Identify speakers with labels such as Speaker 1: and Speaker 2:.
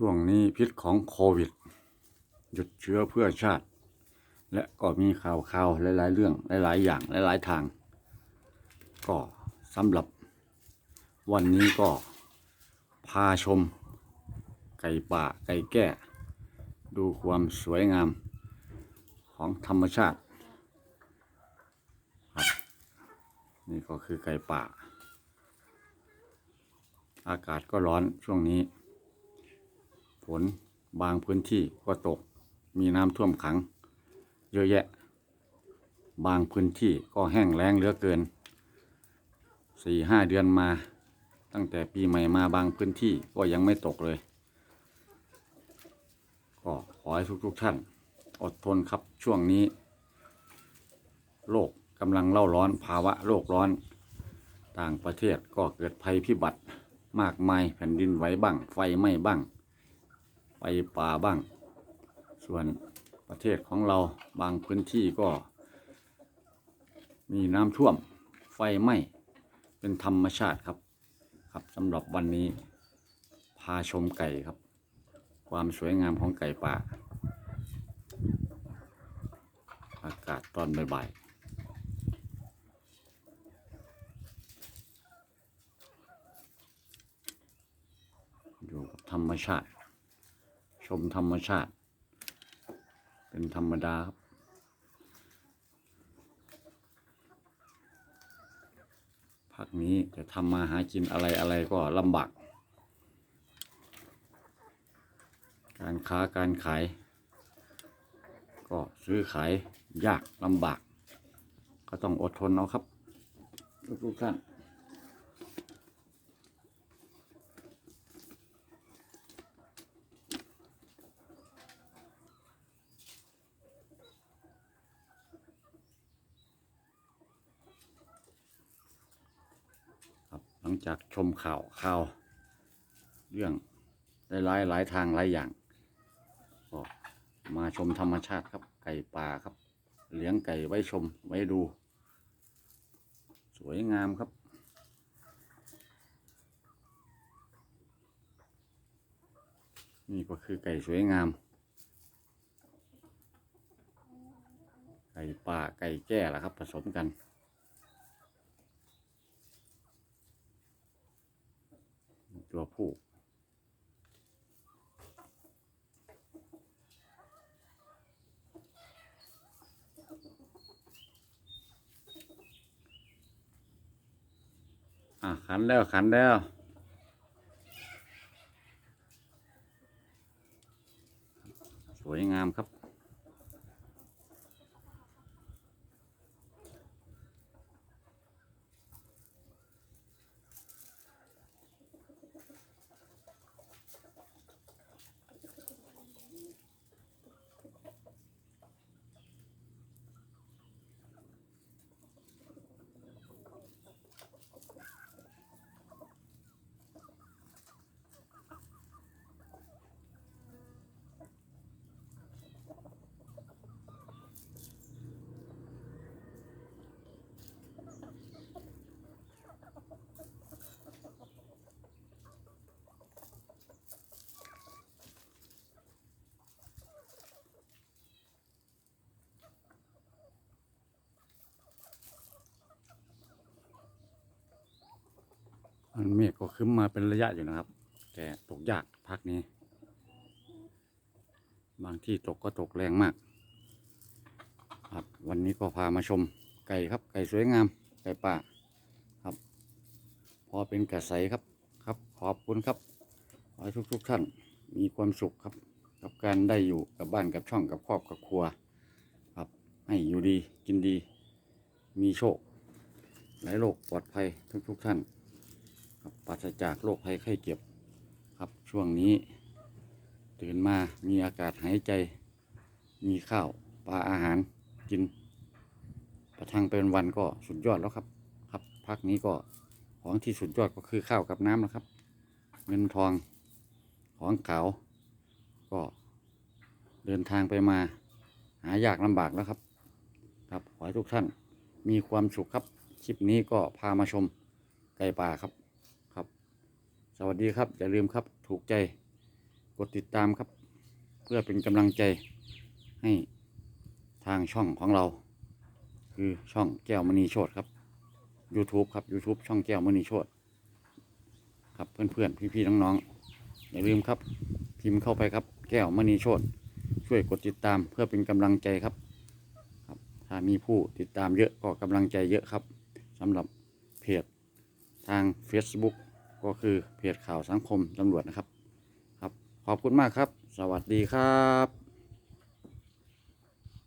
Speaker 1: ช่วงนี้พิษของโควิด หยุดเชื้อเพื่อชาติ และก็มีข่าวข่าวๆหลาย ๆ เรื่องหลาย ๆ อย่างหลาย ๆ ทาง ก็สำหรับ วันนี้ก็พาชม ไก่ป่าไก่แก้ ดูความสวยงามของธรรมชาติครับนี่ก็คือไก่ป่า อากาศก็ร้อนช่วงนี้ นบางพื้นที่ก็ตก มีน้ำท่วมขัง เยอะแยะ บางพื้นที่ก็แห้งแล้งเหลือเกินสี่ห้าเดือนมา ตั้งแต่ปีใหม่มาบางพื้นที่ก็ยังไม่ตกเลย ก็ขอให้ทุกๆท่าน อดทนครับช่วงนี้ โลกกำลังเล่าร้อนภาวะโลกร้อน ต่างประเทศก็เกิดภัยพิบัติมากมายแผ่นดินไหวบ้าง ไฟไหม้บ้าง ไฟป่าบ้าง ส่วนประเทศของเราบางพื้นที่ก็ มีน้ำท่วมไฟไหม้เป็นธรรมชาติครับ ครับสำหรับวันนี้ พาชมไก่ครับ ความสวยงามของไก่ป่า อากาศตอนบ่ายๆอยู่กับธรรมชาติ ชมธรรมชาติ เป็นธรรมดาครับพักนี้จะทำมาหากินอะไรอะไรก็ลำบาก การค้าการขาย ก็ซื้อขายยากลำบาก ก็ต้องอดทนเอาครับ ทุกๆท่าน ครับหลัง จากชมข่าวข่าว เรื่องหลายหลายทางหลายอย่างก็มาชมธรรมชาติครับ ไก่ป่าครับ เลี้ยงไก่ไว้ชมไว้ดู สวยงามครับนี่ก็คือไก่สวยงาม ไก่ป่าไก่แก้ละครับ ผสมกัน ตัวผู้อะขันแล้วขันแล้วสวยงามครับ มันเมฆก็ขึ้นมาเป็นระยะอยู่นะครับ แต่ตกยากพักนี้ บางที่ตกก็ตกแรงมาก ครับวันนี้ก็พามาชมไก่ครับ ไก่สวยงาม ไก่ป่าครับ พอเป็นกระใสครับครับ ขอบคุณครับขอให้ทุกๆท่านมีความสุขครับ กับการได้อยู่กับบ้านกับช่องกับครอบกับครัว ครับ ให้อยู่ดีกินดี มีโชคหลายโรคปลอดภัยทุกๆท่าน ครับปราศจากโรคภัยไข้เจ็บครับช่วงนี้ ตื่นมามีอากาศหายใจ มีข้าวปลาอาหารกิน ประทังเป็นวันก็สุดยอดแล้วครับ ครับพักนี้ก็ของที่สุดยอดก็คือข้าวกับน้ำนะครับ เงินทองของขาวก็เดินทางไปมา หายากลำบากแล้วครับ ครับขอให้ทุกท่านมีความสุขครับ คลิปนี้ก็พามาชมไก่ป่าครับครับ สวัสดีครับ อย่าลืมครับถูกใจกดติดตามครับ เพื่อเป็นกำลังใจให้ทางช่องของเรา คือช่องแก้วมณีโชตครับ YouTube ครับ YouTube ช่องแก้วมณีโชตครับเพื่อนๆพี่ๆน้องๆอย่าลืมครับพิมพ์เข้าไปครับ แก้วมณีโชตช่วยกดติดตามเพื่อเป็นกำลังใจครับครับถ้ามีผู้ติดตามเยอะก็กำลังใจเยอะครับสำหรับเพจทาง Facebook ก็คือเพจข่าวสังคมตำรวจนะครับ ครับ ขอบคุณมากครับ สวัสดีครับ